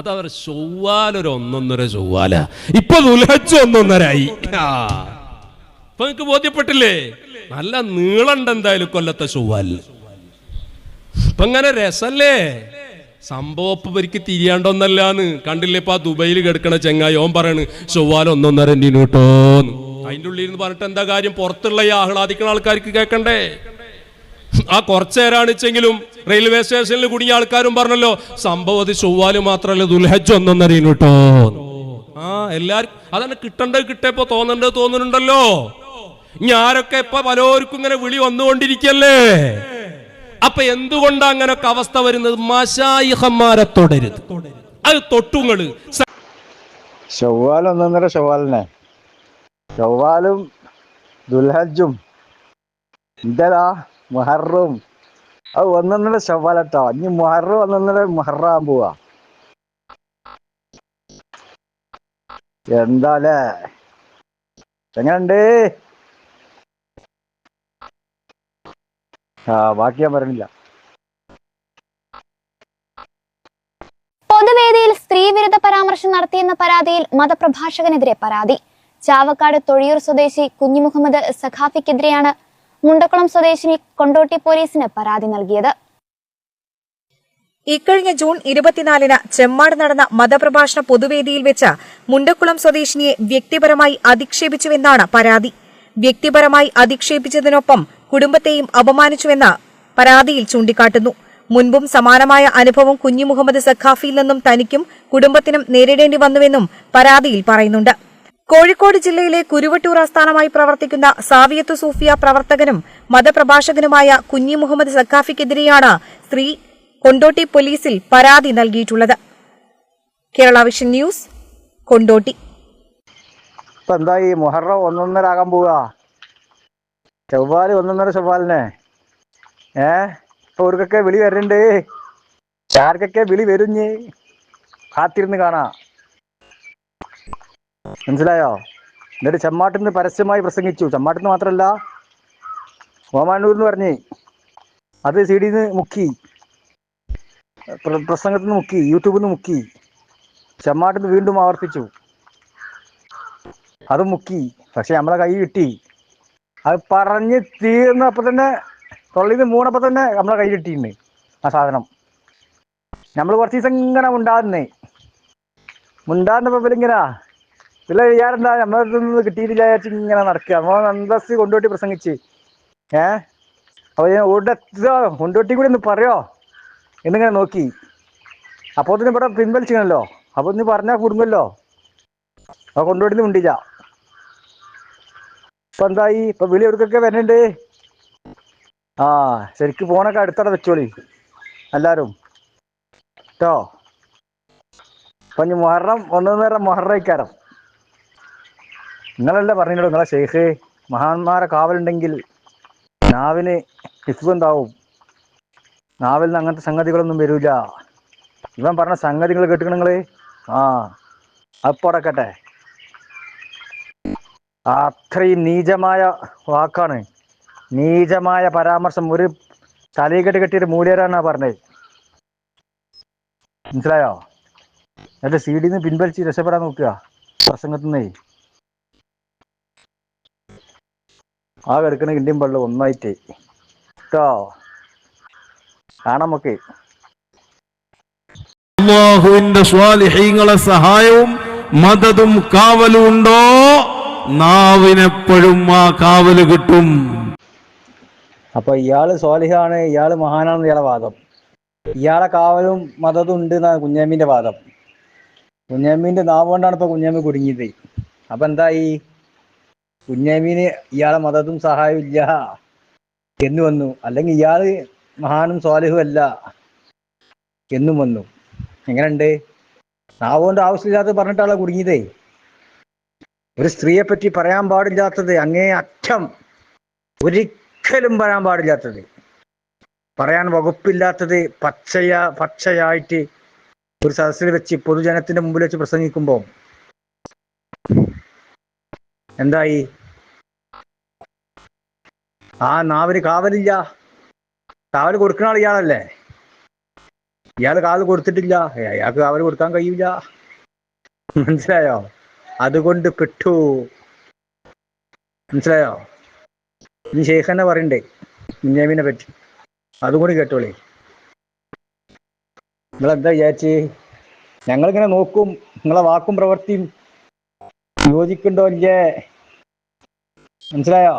അതവർ ചൊവ്വാലൊരു ഒന്നൊന്നര ചൊവ്വാല. ഇപ്പൊ ദുലഹജ്ജ ഒന്നൊന്നരായി. ഇപ്പൊ നിങ്ങക്ക് ബോധ്യപ്പെട്ടില്ലേ? നല്ല നീളണ്ട് എന്തായാലും കൊല്ലത്തെ ചൊവ്വാലിന് ഇപ്പൊ ഇങ്ങനെ രസല്ലേ? സംഭവപ്പ് പരിക്ക് തിരിയാണ്ടൊന്നല്ലാന്ന്. കണ്ടില്ലേ ഇപ്പൊ ആ ദുബൈയിൽ കിടക്കണ ചെങ്ങായി? ഓൻ പറയാണ് ചൊവ്വാല ഒന്നൊന്നര എന്തിനു കേട്ടോന്ന് അതിന്റെ ഉള്ളിൽ നിന്ന് പറഞ്ഞിട്ട് എന്താ കാര്യം? പുറത്തുള്ള ഈ ആഹ്ലാദിക്കുന്ന ആൾക്കാർക്ക് കേൾക്കണ്ടേ ആ കുറച്ചു നേരാണിച്ചെങ്കിലും റെയിൽവേ സ്റ്റേഷനിൽ കുടുങ്ങിയ ആൾക്കാരും പറഞ്ഞല്ലോ സംഭവം അത് ചൊവ്വാൽ മാത്രല്ല ദുൽഹജ് ഒന്നൊന്നറിയുന്നു കേട്ടോ. ആ എല്ലാരും അതന്നെ കിട്ടണ്ടത് കിട്ടിയപ്പോ തോന്നണ്ടത് തോന്നുന്നുണ്ടല്ലോ. ഞാരൊക്കെ ഇപ്പൊ പലർക്കും ഇങ്ങനെ വിളി വന്നുകൊണ്ടിരിക്കല്ലേ? അപ്പൊ എന്തുകൊണ്ടാ അങ്ങനൊക്കെ അവസ്ഥ വരുന്നത്? മശായിഹന്മാരെ തുടരുത്. അത് തൊട്ടുങ്ങൾ. ചൊവ്വാൽ ചൊവ്വാലിനെ. ചൊവ്വാലും ദുൽഹജും. എന്തടാ മുഹറും. അത് ഒന്നൊന്നര ശവാലട്ടോ ഇനി മുഹറും ഒന്നൊന്നര മുഹറാൻ പോവാ. എന്താലേ? എങ്ങനുണ്ട് ആ ബാക്കി ഞാൻ പറഞ്ഞില്ല. പൊതുവേദിയിൽ സ്ത്രീവിരുദ്ധ പരാമർശം നടത്തിയെന്ന പരാതിയിൽ മതപ്രഭാഷകനെതിരെ പരാതി. ചാവക്കാട് തൊഴിയൂർ സ്വദേശി കുഞ്ഞുമുഹമ്മദ് സഖാഫിക്കെതിരെയാണ് മുണ്ടക്കുളം സ്വദേശിനി കൊണ്ടോട്ടി പോലീസിന് പരാതി നൽകിയത്. ഇക്കഴിഞ്ഞ ജൂൺ ഇരുപത്തിനാലിന് ചെമ്മാട് നടന്ന മതപ്രഭാഷണ പൊതുവേദിയിൽ വെച്ച് മുണ്ടക്കുളം സ്വദേശിനിയെ വ്യക്തിപരമായി അധിക്ഷേപിച്ചുവെന്നാണ് പരാതി. വ്യക്തിപരമായി അധിക്ഷേപിച്ചതിനൊപ്പം കുടുംബത്തെയും അപമാനിച്ചുവെന്ന് പരാതിയിൽ ചൂണ്ടിക്കാട്ടുന്നു. മുൻപും സമാനമായ അനുഭവം കുഞ്ഞു മുഹമ്മദ് സഖാഫിയിൽ നിന്നും തനിക്കും കുടുംബത്തിനും നേരിടേണ്ടി വന്നുവെന്നും പരാതിയിൽ പറയുന്നുണ്ട്. കോഴിക്കോട് ജില്ലയിലെ കുരുവട്ടൂർ ആസ്ഥാനമായി പ്രവർത്തിക്കുന്ന സാവിയത്ത് സൂഫിയ പ്രവർത്തകനും മതപ്രഭാഷകനുമായ കുഞ്ഞി മുഹമ്മദ് സക്കാഫിക്കെതിരെയാണ് സ്ത്രീ കൊണ്ടോട്ടി പോലീസിൽ പരാതി നൽകിയിട്ടുള്ളത്. Kerala vision news Kondotty. എന്താ ഈ മുഹറം ഒന്നൊന്നര ആകാൻ പോവാ ചൊവ്വാൽ ഒന്നൊന്നര ചൊവ്വാലിനെ ഏ? ഇപ്പൊ അവർക്കൊക്കെ വിളി വരുന്നുണ്ട്. ആർക്കൊക്കെ വിളി വരുഞ്ഞ് കാത്തിരുന്ന് കാണാ. മനസ്സിലായോ? എന്നിട്ട് ചെമ്മാട്ടിന്ന് പരസ്യമായി പ്രസംഗിച്ചു. ചെമ്മാട്ടിന്ന് മാത്രമല്ല ഓമാനൂർ എന്ന് പറഞ്ഞ് അത് സി ഡിന്ന് മുക്കി. പ്ര- പ്രസംഗത്തിൽ നിന്ന് മുക്കി യൂട്യൂബിൽ നിന്ന് മുക്കി. ചെമ്മാട്ടിന്ന് വീണ്ടും ആവർത്തിച്ചു. അത് മുക്കി. പക്ഷെ നമ്മളെ കൈ കിട്ടി. അത് പറഞ്ഞ് തീർന്നപ്പോൾ തന്നെ തൊള്ളിന്ന് മൂന്നപ്പോൾ തന്നെ നമ്മളെ കൈ കിട്ടിയിട്ടുണ്ട് ആ സാധനം. നമ്മൾ കുറച്ച് ദിവസം ഇങ്ങനെ ഉണ്ടാകുന്നേ ഉണ്ടാകുന്നപ്പോൾ ഇവരിങ്ങനെ? ഇതിൽ ചെയ്യാറെന്താ നമ്മളെ കിട്ടിയിട്ടില്ല വിചാരിച്ച് ഇങ്ങനെ നടക്കുക നമ്മൾ അന്തസ് കൊണ്ടോട്ടി പ്രസംഗിച്ച്. ഏ? അപ്പൊ ഞാൻ ഇവിടെ കൊണ്ടോട്ടി കൂടി ഒന്ന് പറയോ? എന്നിങ്ങനെ നോക്കി. അപ്പോൾ തന്നെ ഇവിടെ പിൻവലിച്ചിക്കണല്ലോ അപ്പൊ ഒന്ന് പറഞ്ഞാൽ കുടുങ്ങല്ലോ അപ്പൊ കൊണ്ടോട്ടിന്ന് ഉണ്ടില്ല ഇപ്പൊ എന്തായി? ഇപ്പൊ വിളി എടുക്കൊക്കെ വരുന്നുണ്ട്? ആ ശരിക്ക് ഫോണൊക്കെ അടുത്തട വെച്ചോളി. എല്ലാരും. കേട്ടോ അപ്പൊ ഇനി മൊഹറം ഒന്നൊന്നര മൊഹറയ്ക്കാരം. നിങ്ങളല്ലേ പറഞ്ഞല്ലോ നിങ്ങളെ ഷെയ്ഖ് മഹാന്മാരെ കാവലുണ്ടെങ്കിൽ നാവിന് ഹിസ്ബുണ്ടാവും നാവിൽ നിന്ന് അങ്ങനത്തെ സംഗതികളൊന്നും വരൂല. ഇവൻ പറഞ്ഞ സംഗതികൾ കേട്ടിക്കണ നിങ്ങൾ? ആ അപ്പടക്കട്ടെ അത്രയും നീചമായ വാക്കാണ്. നീചമായ പരാമർശം. ഒരു തലയിക്കെട്ട് കെട്ടിയൊരു മൂലരാണ് പറഞ്ഞത് മനസ്സിലായോ? എന്നിട്ട് സി ഡിന്ന് പിൻവലിച്ച് രക്ഷപ്പെടാൻ നോക്കുക. പ്രസംഗത്തുനിന്നേ ആ കിടക്കണ കിണ്ടിയും പള്ളി ഒന്നായിട്ട്. കേട്ടോ കാണാം നമുക്ക്. അള്ളാഹുവിന്റെ സ്വാലിഹീങ്ങളെ സഹായവും മതതും കാവലും ഉണ്ടോ? നാവിനെപ്പോഴും ആ കാവൽ കിട്ടും. അപ്പൊ ഇയാൾ സ്വാലിഹാണ് ഇയാൾ മഹാനാണെന്ന് ഇയാളെ വാദം. ഇയാളെ കാവലും മതതും ഉണ്ട് എന്നാണ് കുഞ്ഞാമ്മീന്റെ വാദം. കുഞ്ഞാമ്മീന്റെ നാവ് കൊണ്ടാണ് ഇപ്പൊ കുഞ്ഞാമ്മി കുടുങ്ങിയത്. അപ്പൊ എന്തായി? കുഞ്ഞാമ്മിന് ഇയാളെ മതത്തും സഹായമില്ല എന്ന് വന്നു. അല്ലെങ്കിൽ ഇയാൾ മഹാനും സ്വാലഹും അല്ല എന്നും വന്നു. എങ്ങനെയുണ്ട്? നാവോന്റെ ആവശ്യമില്ലാത്തത് പറഞ്ഞിട്ടാണ് കുടുങ്ങിയതേ. ഒരു സ്ത്രീയെ പറ്റി പറയാൻ പാടില്ലാത്തത് അങ്ങേ അറ്റം ഒരിക്കലും പറയാൻ പാടില്ലാത്തത്. പറയാൻ വകുപ്പില്ലാത്തത് പച്ചയ പച്ചയായിട്ട് ഒരു സദസ്സിൽ വെച്ച് പൊതുജനത്തിന്റെ മുമ്പിൽ വെച്ച് പ്രസംഗിക്കുമ്പോൾ എന്തായി? ആ നാവിന് കാവലില്ല. കാവൽ കൊടുക്കുന്ന ആൾ ഇയാളല്ലേ ഇയാൾ കാൽ കൊടുത്തിട്ടില്ല അയാൾക്ക് കാവൽ കൊടുക്കാൻ കഴിയില്ല മനസ്സിലായോ? അതുകൊണ്ട് പെട്ടു. മനസ്സിലായോ? ഇനി ഷെയ്ഖ് തന്നെ പറയണ്ടേ? കുഞ്ഞാമിനെ പറ്റി. അതും കൂടി കേട്ടോളേ. നിങ്ങളെന്താ വിചാരിച്ച്? ഞങ്ങളിങ്ങനെ നോക്കും. നിങ്ങളെ വാക്കും പ്രവൃത്തിയും യോജിക്കുണ്ടോ ഇല്ലേ? മനസ്സിലായോ?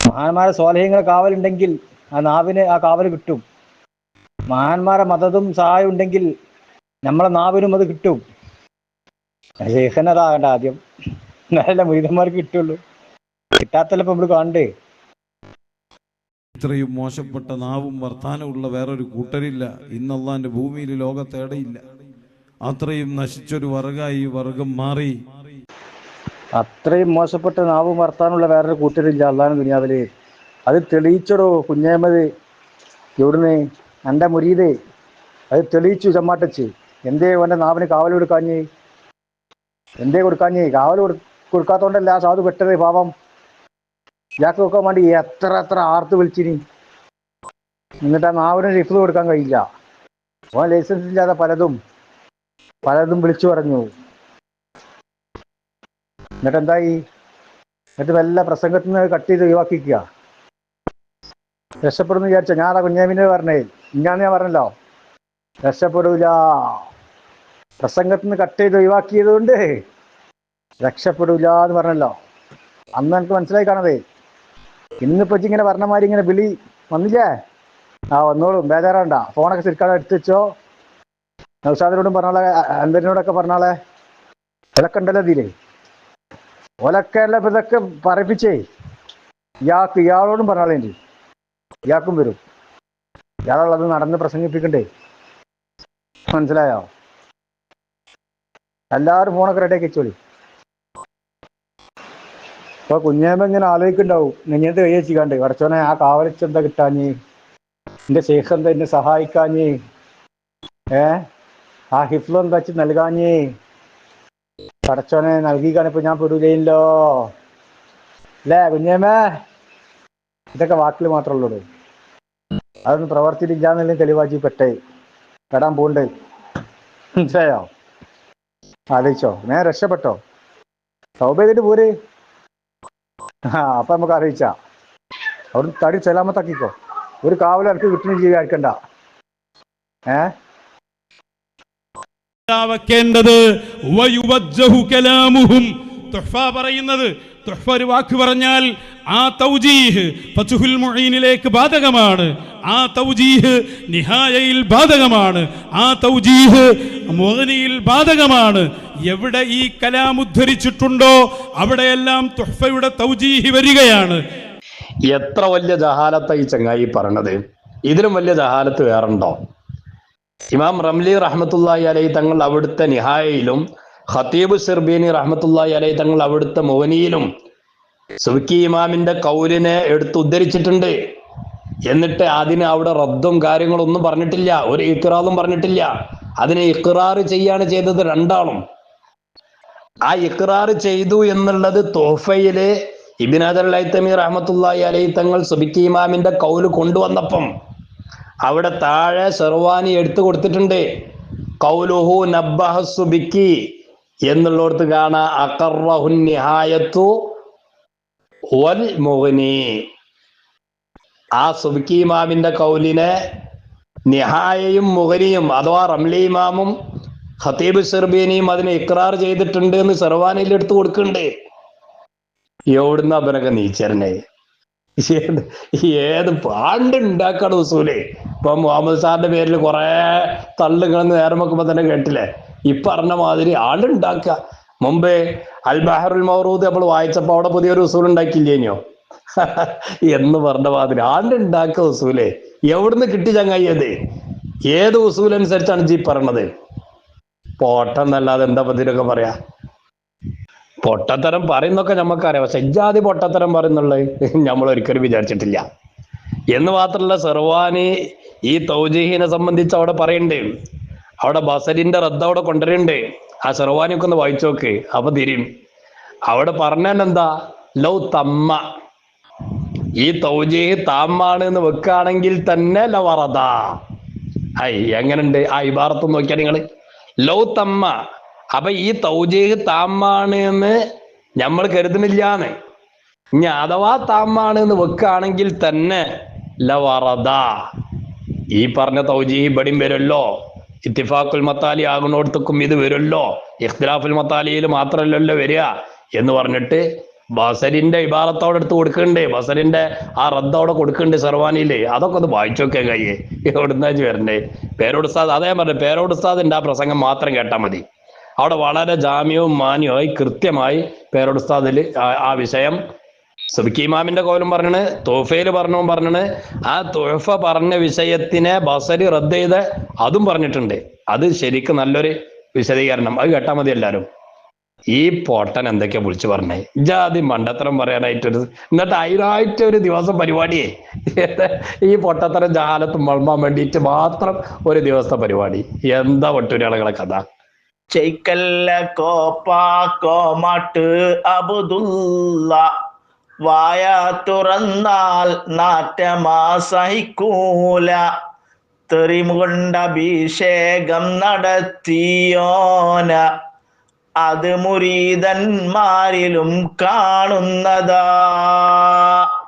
മഹാന്മാരെ സ്വാലഹ്യങ്ങളെ കാവലുണ്ടെങ്കിൽ ആ നാവിന് ആ കാവൽ കിട്ടും. മഹാന്മാരെ മതതും സഹായം ഉണ്ടെങ്കിൽ നമ്മളെ നാവിനും അത് കിട്ടും. ശേഖനതാകണ്ട ആദ്യം. നല്ല മുരിതന്മാർക്ക് കിട്ടുള്ളൂ. കിട്ടാത്തല്ല നമ്മൾ കാണണ്ടേ? ഇത്രയും മോശപ്പെട്ട നാവും വർത്താനമുള്ള വേറൊരു കൂട്ടരില്ല. ഇന്നല്ലാന്റെ ഭൂമിയിൽ ലോകത്തേടയില്ല. അത്രയും നശിച്ചൊരു വർഗായി ഈ വർഗം മാറി. അത്രയും മോശപ്പെട്ട നാവ് മറത്താനുള്ള വേറൊരു കൂട്ടരില്ല അള്ളാഹ് ദുനിയാവിൽ. അത് തെളിയിച്ചടോ കുഞ്ഞേമത് എവിടുന്ന്? എന്റെ മുരീതേ അത് തെളിയിച്ചു ചമ്മാട്ടച്ച്. എന്തേ ഓന്റെ നാവിന് കാവൽ കൊടുക്കാഞ്ഞ്? എന്തേ കൊടുക്കാഞ്ഞ്? കാവൽ കൊടുക്കാത്തോണ്ടല്ല ആ സാധു പെട്ടത് പാപം ഇയാൾക്ക് നോക്കാൻ വേണ്ടി എത്ര എത്ര ആർത്ത് വിളിച്ചിനി. എന്നിട്ട് ആ നാവിന് റിഫ്ത് കൊടുക്കാൻ കഴിയില്ല. ഓൻ ലൈസൻസ് ഇല്ലാതെ പലതും. പലതും വിളിച്ചു പറഞ്ഞു. എന്നിട്ട് എന്തായി എന്നിട്ട് വല്ല പ്രസംഗത്തിൽ നിന്ന് കട്ട് ചെയ്ത് ഒഴിവാക്കിക്കുക. രക്ഷപ്പെടുന്നു വിചാരിച്ച? ഞാൻ ആ കുഞ്ഞാമിനെ പറഞ്ഞേ. ഇങ്ങാന്ന് ഞാൻ പറഞ്ഞല്ലോ. രക്ഷപ്പെടൂല. പ്രസംഗത്തിൽ നിന്ന് കട്ട് ചെയ്ത് ഒഴിവാക്കിയത് കൊണ്ട് രക്ഷപ്പെടൂല എന്ന് പറഞ്ഞല്ലോ. അന്ന് എനിക്ക് മനസ്സിലായി കാണതേ ഇന്നിപ്പോ ഇങ്ങനെ പറഞ്ഞമാതിരി ഇങ്ങനെ വിളി വന്നില്ലേ? ആ വന്നോളും. ബേജാറാണ്ട ഫോണൊക്കെ ശരിക്കാതെ എടുത്തു വെച്ചോ. നൗഷാദിനോടും പറഞ്ഞാളെ അൻവരിനോടൊക്കെ പറഞ്ഞാളെ ഇതൊക്കെ ഉണ്ടല്ലോ ഇതിലേ ഇതൊക്കെ പറയിപ്പിച്ചേ ഇയാൾക്ക് ഇയാളോടും പറഞ്ഞാളേണ്ടി ഇയാൾക്കും വരും. ഇയാളുള്ളത് നടന്ന് പ്രസംഗിപ്പിക്കണ്ടേ? മനസ്സിലായോ? എല്ലാവരും ഫോണൊക്കെ റെഡിയാക്കി വെച്ചോളി. ഇപ്പൊ കുഞ്ഞേമ്മ ഇങ്ങനെ ആലോചിക്കണ്ടാവും നെഞ്ഞത്ത് കൈ വെച്ചിക്കാണ്ട്? വടച്ചോനെ ആ കാവലിച്ചെന്താ കിട്ടാഞ്ഞ്? എന്റെ ശേഖന്ത എന്നെ സഹായിക്കാഞ്ഞ്? ഏ? ആ ഹിഫ്ലു വെച്ച് പടച്ചോനെ പടച്ചോനെ നൽകിക്കാണിപ്പോ ഞാൻ പെടുകയില്ലോ അല്ലേ കുഞ്ഞേമേ ഇതൊക്കെ വാക്കിൽ മാത്രമേ ഉള്ളൂ അതൊന്നും പ്രവർത്തിയില്ലാന്നെല്ലാം തെളിവാക്കി പെട്ടേ. പെടാൻ പോണ്ട്. മനസ്സിലായോ? ആലോചിച്ചോ. ഞാൻ രക്ഷപ്പെട്ടോ. സൗബ ചെയ്തിട്ട് പോര്. ആ അപ്പൊ നമുക്ക് അറിയിച്ച. അവിടെ തടി ചെലാമത്താക്കിക്കോ. ഒരു കാവൽ എനിക്ക് കിട്ടുന്ന ജീവി ആയിരിക്കണ്ട ഏ? വെക്കേണ്ടത്. പറയുന്നത് ഒരു വാക്ക് പറഞ്ഞാൽ ആ തൗജീഹ് ഫതുഹുൽ മുഈനിലേക്ക് ബാധകമാണ്. ആ തൗജീഹ് നിഹായയിൽ ബാധകമാണ്. ആ തൗജീഹ് മുഗ്നിയിൽ ബാധകമാണ്. എവിടെ ഈ കലാം ഉദ്ധരിച്ചിട്ടുണ്ടോ അവിടെയെല്ലാം തുഹ്ഫയുടെ തൗജീഹ് വരികയാണ്. എത്ര വലിയ ജഹാലത്ത ചങ്ങായി പറഞ്ഞത്? ഇതിലും വലിയ ജഹാലത്ത് വേറുണ്ടോ? ഇമാം റംലി റഹ്മത്തുള്ളാഹി അലൈ തങ്ങൾ അവിടുത്തെ നിഹായയിലും ഖത്തീബ് സിർബീനി റഹ്മത്തുള്ളാഹി അലൈ തങ്ങൾ അവിടുത്തെ മോനിയിലും സുബിക്കി ഇമാമിന്റെ കൗലിനെ എടുത്ത് ഉദ്ധരിച്ചിട്ടുണ്ട്. എന്നിട്ട് അതിന് അവിടെ റദ്ദും കാര്യങ്ങളൊന്നും പറഞ്ഞിട്ടില്ല ഒരു ഇക്റാറും പറഞ്ഞിട്ടില്ല. അതിനെ ഇക്റാറ് ചെയ്യാണ് ചെയ്തത് രണ്ടാളും. ആ ഇക്റാറ് ചെയ്തു എന്നുള്ളത് തോഫയിലെ ഇബിനാദർ അലൈത്തമി ലൈത്തമി റഹ്മത്തുള്ളാഹി അലൈ തങ്ങൾ സുബിക്കി ഇമാമിന്റെ കൗൽ കൊണ്ടുവന്നപ്പം അവിടെ താഴെ ഷെർവാനി എടുത്തു കൊടുത്തിട്ടുണ്ട്. കൗലുഹു നബ്ബഹസു ബിക്കി എന്നുള്ളടത്ത് കാണാ. നിഹായത്തു വൽ ആ സുബിക്കി ഇമാമിന്റെ കൗലിനെ നിഹായയും മുഹനിയും അഥവാ റംലി ഇമാമും ഖത്തീബ് സെർബീനിയും അതിനെ ഇക്രാർ ചെയ്തിട്ടുണ്ട് എന്ന് സെർവാനിയിൽ എടുത്തു കൊടുക്കുന്നുണ്ട്. എവിടുന്ന അവനൊക്കെ നീച്ചരനെ ഏത് ഏത് പാണ്ട് ഉണ്ടാക്കാണ് ഉസൂലേ ഇപ്പൊ മുഹമ്മദ് സാറിന്റെ പേരിൽ കുറെ തള്ളുകളെന്ന് നേരം വെക്കുമ്പോ തന്നെ കേട്ടില്ലേ? ഈ പറഞ്ഞ മാതിരി ആളുണ്ടാക്കുക മുമ്പേ അൽ ബഹറുൽ മൗറൂദ് നമ്മൾ വായിച്ചപ്പോ അവിടെ പുതിയൊരു ഉസൂൽ ഉണ്ടാക്കിയില്ലേനോ? എന്ന് പറഞ്ഞ മാതിരി ആണ്ടുണ്ടാക്കുക ഉസൂലേ എവിടുന്ന് കിട്ടി ചങ്ങായി ഏത് ഉസൂൽ അനുസരിച്ചാണ് പറഞ്ഞത്? പോട്ടെന്നല്ലാതെ എന്താ പതിരൊക്കെ പറയാ? പൊട്ടത്തരം പറയുന്നൊക്കെ നമുക്കറിയാം പക്ഷെ ഇജാതി പൊട്ടത്തരം പറയുന്നുള്ളത് നമ്മൾ ഒരിക്കലും വിചാരിച്ചിട്ടില്ല. എന്ന് മാത്രമല്ല സെർവാനി ഈ തൗജീഹിനെ സംബന്ധിച്ച് അവിടെ പറയണ്ടേ. അവിടെ ബസരിന്റെ റദ്ദ അവിടെ കൊണ്ടുവരണ്ടേ. ആ സെർവാനിയൊക്കെ ഒന്ന് വായിച്ചു നോക്ക്. അപ്പൊ തിരിയും. അവിടെ പറഞ്ഞാൽ എന്താ? ലൗ തമ്മ. ഈ തൗജീഹ് താമാണ് എന്ന് വെക്കുകയാണെങ്കിൽ തന്നെ ലവറദ ഐ എങ്ങനുണ്ട്? ആ ഇബാറത്ത് നോക്കിയാൽ നിങ്ങൾ ലൗ തമ്മ. അപ്പൊ ഈ തൗജീഹ് താമാണ് എന്ന് നമ്മൾ കരുതുന്നില്ലാന്ന്. ഇനി അഥവാ താമാണ് എന്ന് വെക്കുകയാണെങ്കിൽ തന്നെ ലവറദ. ഈ പറഞ്ഞ തൗജീഹ് ഇബടിയും വരുമല്ലോ. ഇത്തിഫാഖുൽ മത്താലി ആകുന്നിടത്തേക്കും ഇത് വരുമല്ലോ. ഇഖ്തിലാഫുൽ മത്താലിയിൽ മാത്രമല്ലല്ലോ വരിക എന്ന് പറഞ്ഞിട്ട് ബസരിന്റെ ഇബാറത്തോടെ എടുത്ത് കൊടുക്കണ്ടേ ബസരിന്റെ ആ റദ്ദോടെ കൊടുക്കണ്ടേ സർവാനിയിൽ അതൊക്കെ ഒന്ന് വായിച്ചു നോക്കിയാൽ കയ്യേ. എവിടുന്നാച്ച് വരണ്ടേ? പേരോട് ഉസ്താദ് അതേ പറഞ്ഞു പേരോട് ഉസ്താദിന്റെ ആ പ്രസംഗം മാത്രം കേട്ടാൽ മതി. അവിടെ വളരെ ജാമ്യവും മാന്യവുമായി കൃത്യമായി പേരോടുസ്താദിൽ ആ- വിഷയം സബിക്കി ഇമാമിന്റെ കോലും പറഞ്ഞണ് തോഫയിൽ പറഞ്ഞു പറഞ്ഞണ്. ആ തോഫ പറഞ്ഞ വിഷയത്തിനെ ബസരി റദ്ദ് ചെയ്ത് അതും പറഞ്ഞിട്ടുണ്ട്. അത് ശരിക്കും നല്ലൊരു വിശദീകരണം. അത് കേട്ടാൽ മതി എല്ലാരും. ഈ പൊട്ടൻ എന്തൊക്കെയാ വിളിച്ചു പറഞ്ഞേ? ജാതി മണ്ടത്തരം പറയാനായിട്ടൊരു എന്നിട്ട് അതിനായിട്ട് ഒരു ദിവസം പരിപാടിയേ. ഈ പൊട്ടത്തരം ജാലത്തും മൾമാൻ വേണ്ടിയിട്ട് മാത്രം ഒരു ദിവസത്തെ പരിപാടി. എന്താ ഒട്ടൊരാളുകളെ കഥ? ചെയ്ക്കല്ല കോപ്പാക്കോമാട്ട് അബുദുല്ല വായ തുറന്നാൽ നാറ്റമാ സഹിക്കൂല. തെറിമുകൊണ്ട അഭിഷേകം നടത്തിയോന. അത് മുരീതന്മാരിലും കാണുന്നതാ.